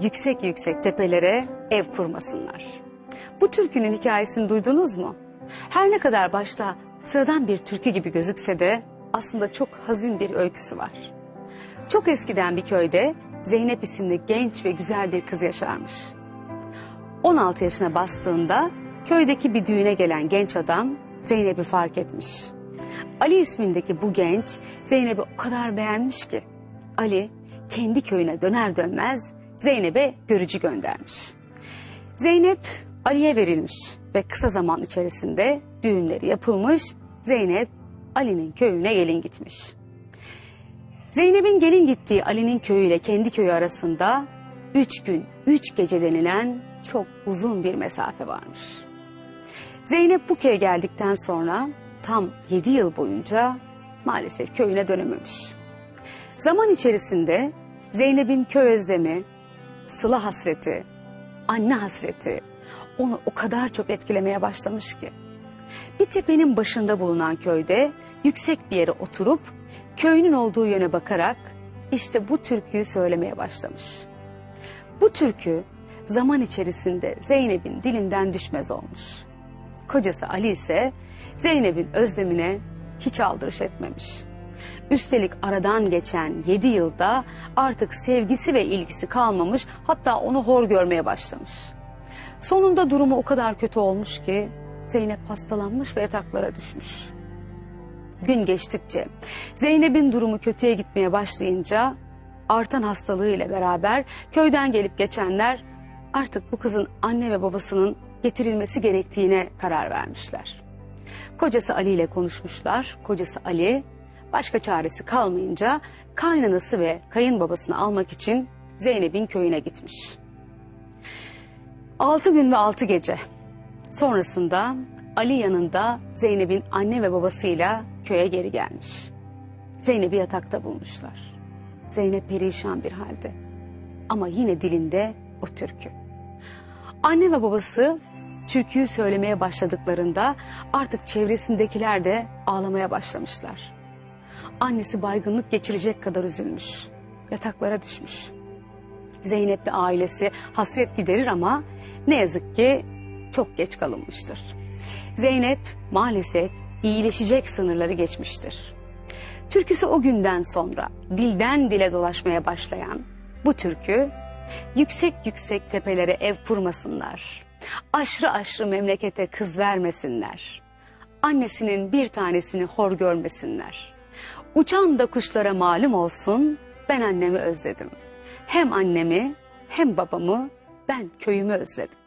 yüksek yüksek tepelere ev kurmasınlar. Bu türkünün hikayesini duydunuz mu? Her ne kadar başta sıradan bir türkü gibi gözükse de aslında çok hazin bir öyküsü var. Çok eskiden bir köyde Zeynep isimli genç ve güzel bir kız yaşarmış. 16 yaşına bastığında köydeki bir düğüne gelen genç adam Zeynep'i fark etmiş. Ali ismindeki bu genç Zeynep'i o kadar beğenmiş ki Ali kendi köyüne döner dönmez Zeynep'e görücü göndermiş. Zeynep Ali'ye verilmiş ve kısa zaman içerisinde düğünleri yapılmış. Zeynep Ali'nin köyüne gelin gitmiş. Zeynep'in gelin gittiği Ali'nin köyüyle kendi köyü arasında üç gün, üç gece denilen çok uzun bir mesafe varmış. Zeynep bu köye geldikten sonra tam yedi yıl boyunca maalesef köyüne dönememiş. Zaman içerisinde Zeynep'in köy özlemi, sıla hasreti, anne hasreti onu o kadar çok etkilemeye başlamış ki. Bir tepenin başında bulunan köyde yüksek bir yere oturup köyünün olduğu yöne bakarak işte bu türküyü söylemeye başlamış. Bu türkü zaman içerisinde Zeynep'in dilinden düşmez olmuş. Kocası Ali ise Zeynep'in özlemine hiç aldırış etmemiş. Üstelik aradan geçen yedi yılda artık sevgisi ve ilgisi kalmamış hatta onu hor görmeye başlamış. Sonunda durumu o kadar kötü olmuş ki Zeynep hastalanmış ve yataklara düşmüş. Gün geçtikçe Zeynep'in durumu kötüye gitmeye başlayınca artan hastalığıyla beraber köyden gelip geçenler artık bu kızın anne ve babasının getirilmesi gerektiğine karar vermişler. Kocası Ali ile konuşmuşlar. Kocası Ali başka çaresi kalmayınca kaynanası ve kayınbabasını almak için Zeynep'in köyüne gitmiş. Altı gün ve altı gece sonrasında Ali yanında Zeynep'in anne ve babasıyla köye geri gelmiş. Zeynep'i yatakta bulmuşlar. Zeynep perişan bir halde ama yine dilinde o türkü. Anne ve babası türküyü söylemeye başladıklarında artık çevresindekiler de ağlamaya başlamışlar. Annesi baygınlık geçirecek kadar üzülmüş. Yataklara düşmüş. Zeynep ve ailesi hasret giderir ama ne yazık ki çok geç kalınmıştır. Zeynep maalesef iyileşecek sınırları geçmiştir. Türküsü o günden sonra dilden dile dolaşmaya başlayan bu türkü yüksek yüksek tepelere ev kurmasınlar. Aşrı aşrı memlekete kız vermesinler. Annesinin bir tanesini hor görmesinler. Uçan da kuşlara malum olsun ben annemi özledim. Hem annemi hem babamı ben köyümü özledim.